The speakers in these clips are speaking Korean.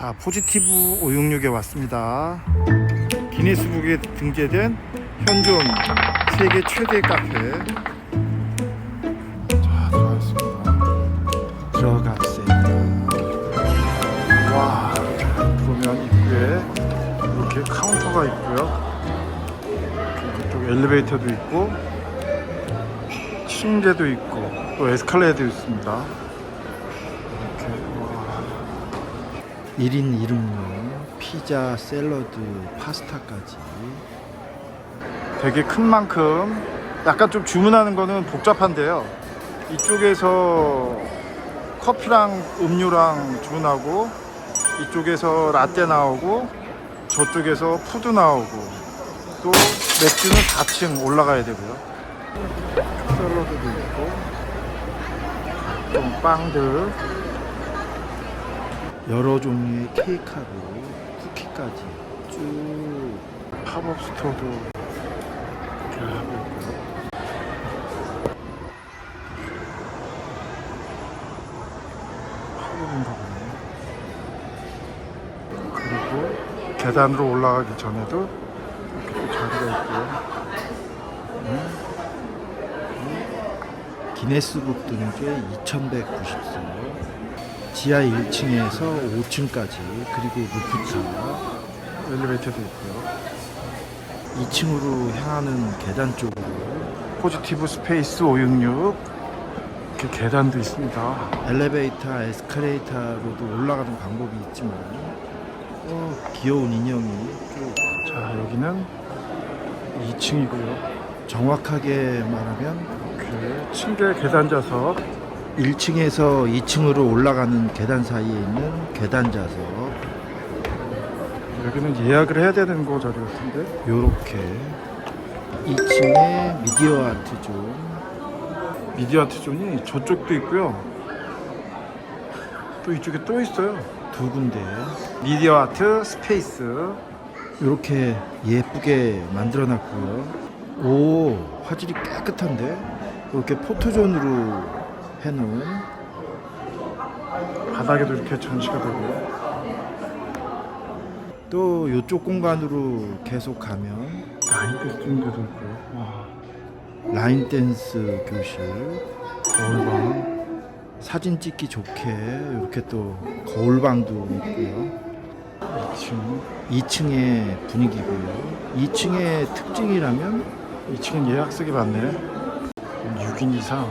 자, 포지티브 566에 왔습니다. 기네스북에 등재된 현존 세계 최대 카페. 자, 들어가겠습니다. 들어가겠습니다. 와, 자, 보면 입구에 이렇게 카운터가 있고요. 이쪽 엘리베이터도 있고, 침대도 있고, 또 에스컬레이터도 있습니다. 이렇게, 와. 1인 1음료, 피자, 샐러드, 파스타까지. 되게 큰 만큼 약간 좀 주문하는 거는 복잡한데요. 이쪽에서 커피랑 음료랑 주문하고 이쪽에서 라떼 나오고 저쪽에서 푸드 나오고 또 맥주는 4층 올라가야 되고요. 샐러드도 있고 좀 빵들 여러 종류의 케이크하고 쿠키까지 쭉 팝업 스토어도 하고 있고요. 팝업인가 보네요. 그리고 계단으로 올라가기 전에도 이렇게 또 자리가 있고요. 기네스북 등재 2194 지하 1층에서 5층까지 그리고 루프탑 엘리베이터도 있고요. 2층으로 향하는 계단 쪽으로 포지티브 스페이스 566 이렇게 계단도 있습니다. 엘리베이터 에스컬레이터로도 올라가는 방법이 있지만 어, 귀여운 인형이 쭉자 여기는 2층이고요. 정확하게 말하면 이렇게 침대 계단 좌석 1층에서 2층으로 올라가는 계단 사이에 있는 계단 좌석. 여기는 예약을 해야 되는 거 자리 같은데? 요렇게. 2층에 미디어 아트 존 미디어 아트 존이 저쪽도 있고요. 또 이쪽에 또 있어요. 두 군데. 미디어 아트 스페이스. 이렇게 예쁘게 만들어 놨고요. 오 화질이 깨끗한데? 이렇게 포토존으로 해놓은 바닥에도 이렇게 전시가 되고요. 또 이쪽 공간으로 계속 가면 라인 댄스 데도 있고요 와. 라인 댄스 교실 거울방. 사진 찍기 좋게 이렇게 또 거울방도 있고요. 2층. 2층의 분위기고요. 2층의 특징이라면 2층은 예약석이 많네. 6인 이상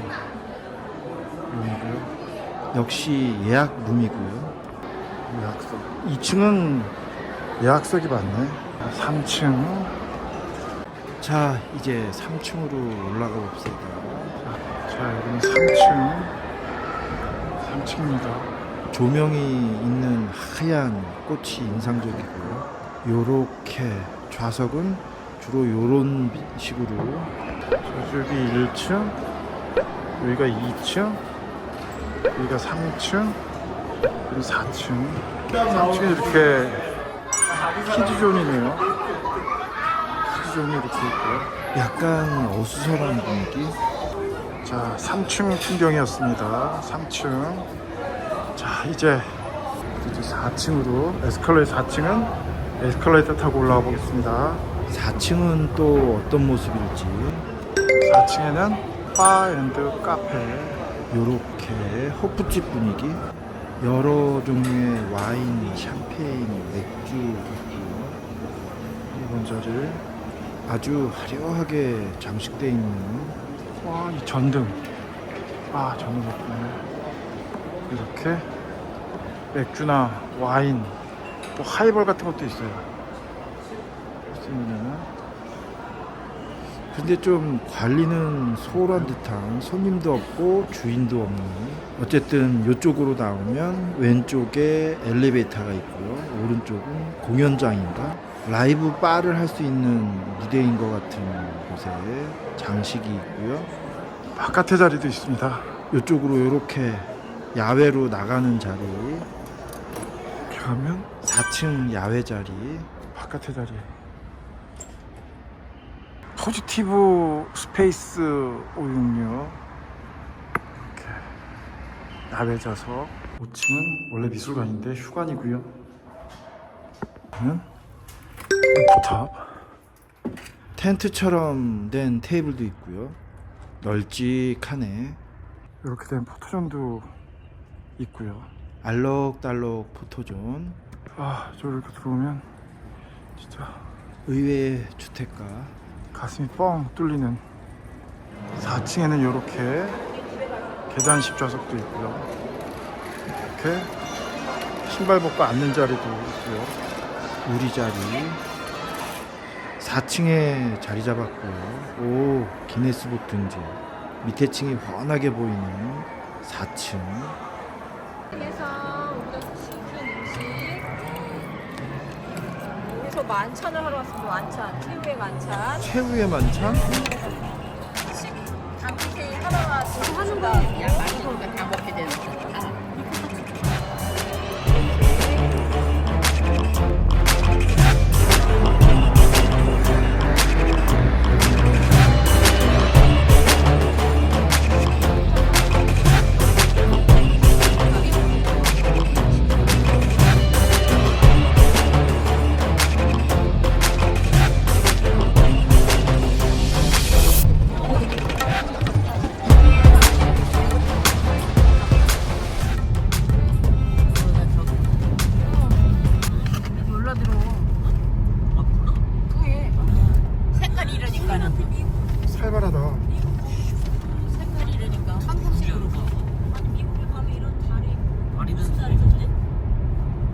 룸이고요. 역시 예약 룸이고요. 예약석. 2층은 예약석이 많네. 3층. 자, 이제 3층으로 올라가 봅시다. 자, 여기는 3층. 3층입니다. 조명이 있는 하얀 꽃이 인상적이고요. 요렇게 좌석은 주로 요런 식으로 저쪽이 1층 여기가 2층, 여기가 3층, 그리고 4층. 3층에 이렇게 키즈존이네요. 키즈존이 이렇게 있고요. 약간 어수선한 분위기. 자, 3층 풍경이었습니다. 3층. 자, 이제 이제 4층으로 에스컬레이터 4층은 에스컬레이터 타고 올라가 보겠습니다. 4층은 또 어떤 모습일지. 4층에는 바 앤드 카페 요렇게 호프집 분위기? 여러 종류의 와인, 샴페인, 맥주 있고요 이번 자리를 아주 화려하게 장식되어 있는 와 이 전등. 아 전등 예쁘네 이렇게 맥주나 와인 또 하이볼 같은 것도 있어요. 있으면은 근데 좀 관리는 소홀한 듯한 손님도 없고 주인도 없는. 어쨌든 이쪽으로 나오면 왼쪽에 엘리베이터가 있고요. 오른쪽은 공연장인가? 라이브 바를 할 수 있는 무대인 것 같은 곳에 장식이 있고요. 바깥에 자리도 있습니다. 이쪽으로 이렇게 야외로 나가는 자리. 이렇게 가면 4층 야외 자리. 바깥에 자리 포지티브 스페이스 566 이렇게 야외 좌석 5층은 원래 미술관인데 휴관이고요 루프탑 텐트처럼 된 테이블도 있고요. 널찍하네. 이렇게 된 포토존도 있고요. 알록달록 포토존. 아, 저 이렇게 들어오면 진짜 의외의 주택가. 가슴이 뻥 뚫리는 4층에는 이렇게 계단식 좌석도 있고요. 이렇게 신발 벗고 앉는 자리도 있고요. 우리 자리. 4층에 자리 잡았고요. 오, 기네스북 등재. 밑에 층이 훤하게 보이는 4층. 그래서 우리가 시킨 음식 그래서 만찬을 하러 왔습니다. 만찬. 최후의 만찬. 최후의 만찬? 단체 하나가 지금 하는 거. 살벌하다.